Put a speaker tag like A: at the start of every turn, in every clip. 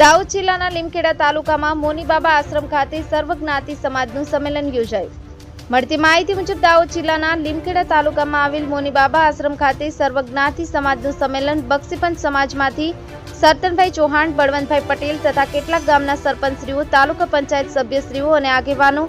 A: દાઉદ જિલ્લાના લીમખેડા તાલુકામાં મોનીબાબા આશ્રમ ખાતે સર્વજ્ઞાતિ સમાજનું સંમેલન યોજાયું. મળતી માહિતી મુજબ દાહોદ જિલ્લાના લીમખેડા તાલુકામાં આવેલ મોનીબાબા આશ્રમ ખાતે સર્વજ્ઞાતિ સમાજનું સંમેલન બક્ષીપંચ સમાજમાંથી સરતનભાઈ ચૌહાણ, બળવંતભાઈ પટેલ તથા કેટલાક ગામના સરપંચશ્રીઓ, તાલુકા પંચાયત સભ્યશ્રીઓ અને આગેવાનો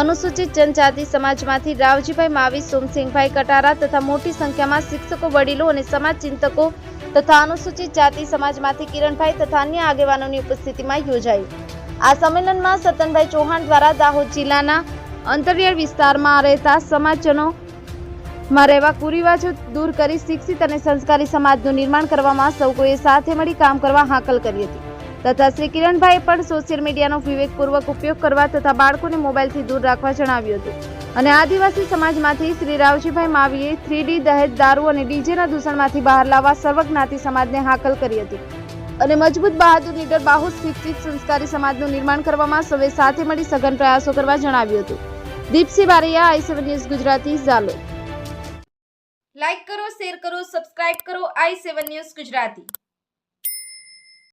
A: અનુસૂચિત જનજાતિ સમાજમાંથી રાવજીભાઈ માવી, સોમસિંહભાઈ કટારા તથા મોટી સંખ્યામાં શિક્ષકો, વડીલો અને સમાજ ચિંતકો તથા અનુસૂચિત જાતિ સમાજમાંથી કિરણભાઈ તથા અન્ય આગેવાનોની ઉપસ્થિતિમાં યોજાયું આ સંમેલનમાં સતનભાઈ ચૌહાણ દ્વારા દાહોદ જિલ્લાના અંતરિયાળ વિસ્તારમાં રહેતા સમાજજનો માં રહેવા કુરિવાજો દૂર કરી શિક્ષિત અને સંસ્કારી સમાજનું નિર્માણ કરવામાં સૌ કોઈએ સાથે મળી કામ કરવા હાકલ કરી હતી. તથા શ્રી કિરણભાઈએ પણ સોશિયલ મીડિયાનો વિવેકપૂર્વક ઉપયોગ કરવા તથા બાળકોને મોબાઈલથી દૂર રાખવા જણાવ્યું હતું. અને આદિવાસી સમાજમાંથી શ્રી રાવજીભાઈ માવીએ થ્રીડી દહેજ દારૂ અને ડીજેના દૂષણમાંથી બહાર લાવવા સર્વજ્ઞાતિ સમાજને હાકલ કરી હતી. અને મજબૂત બહાદુર નીડર બાહુ શિક્ષિત સંસ્કારી સમાજનું નિર્માણ કરવામાં સૌએ સાથે મળી સઘન પ્રયાસો કરવા જણાવ્યું હતું. Deepsinh Baraiya, I seven news Gujarati, Zalod. Like કરો, શેર કરો, સબસ્ક્રાઇબ કરો, આઈ સેવન ન્યૂઝ ગુજરાતી.